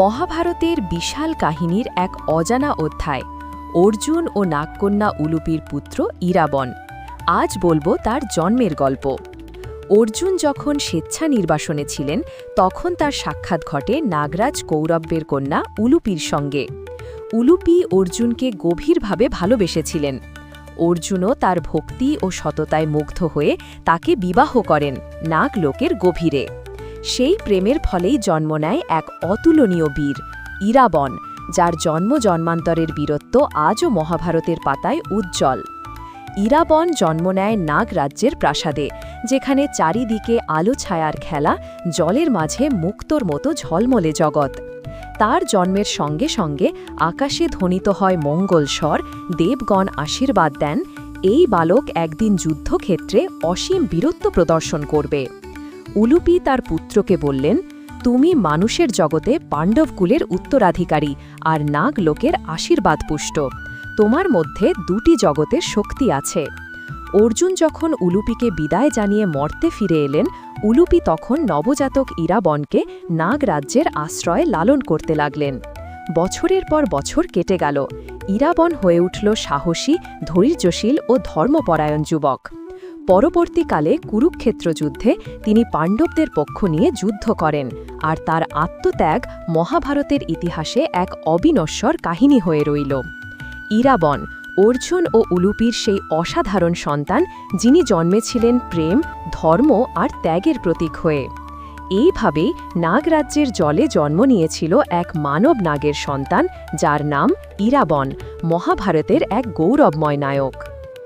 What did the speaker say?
মহাভারতের বিশাল কাহিনীর এক অজানা অধ্যায়, অর্জুন ও নাগকন্যা উলুপির পুত্র ইরাবন। আজ বলব তার জন্মের গল্প। অর্জুন যখন স্বেচ্ছা নির্বাসনে ছিলেন, তখন তার সাক্ষাৎ ঘটে নাগরাজ কৌরব্যের কন্যা উলুপির সঙ্গে। উলুপি অর্জুনকে গভীরভাবে ভালোবেসেছিলেন। অর্জুনও তার ভক্তি ও সততায় মুগ্ধ হয়ে তাকে বিবাহ করেন নাগলোকের গভীরে। সেই প্রেমের ফলেই জন্ম নেয় এক অতুলনীয় বীর, ইরাবন, যার জন্ম জন্মান্তরের বীরত্ব আজও মহাভারতের পাতায় উজ্জ্বল। ইরাবন জন্ম নেয় নাগ রাজ্যের প্রাসাদে, যেখানে চারিদিকে আলো ছায়ার খেলা, জলের মাঝে মুক্তর মতো ঝলমলে জগৎ। তার জন্মের সঙ্গে সঙ্গে আকাশে ধ্বনিত হয় মঙ্গল স্বর, দেবগণ আশীর্বাদ দেন, এই বালক একদিন যুদ্ধক্ষেত্রে অসীম বীরত্ব প্রদর্শন করবে। উলুপি তার পুত্রকে বললেন, তুমি মানুষের জগতে পাণ্ডবকুলের উত্তরাধিকারী আর নাগ লোকের আশীর্বাদ পুষ্ট। তোমার মধ্যে দুটি জগতের শক্তি আছে। অর্জুন যখন উলুপিকে বিদায় জানিয়ে মর্তে ফিরে এলেন, উলুপি তখন নবজাতক ইরাবনকে নাগ রাজ্যের আশ্রয়ে লালন করতে লাগলেন। বছরের পর বছর কেটে গেল। ইরাবন হয়ে উঠল সাহসী, ধৈর্যশীল ও ধর্মপরায়ণ যুবক। পরবর্তীকালে কুরুক্ষেত্র যুদ্ধে তিনি পাণ্ডবদের পক্ষ নিয়ে যুদ্ধ করেন আর তার আত্মত্যাগ মহাভারতের ইতিহাসে এক অবিনশ্বর কাহিনী হয়ে রইল। ইরাবন, অর্জুন ও উলুপির সেই অসাধারণ সন্তান যিনি জন্মেছিলেন প্রেম, ধর্ম আর ত্যাগের প্রতীক হয়ে। এইভাবেই নাগরাজ্যের জলে জন্ম নিয়েছিল এক মানব নাগের সন্তান যার নাম ইরাবন, মহাভারতের এক গৌরবময় নায়ক।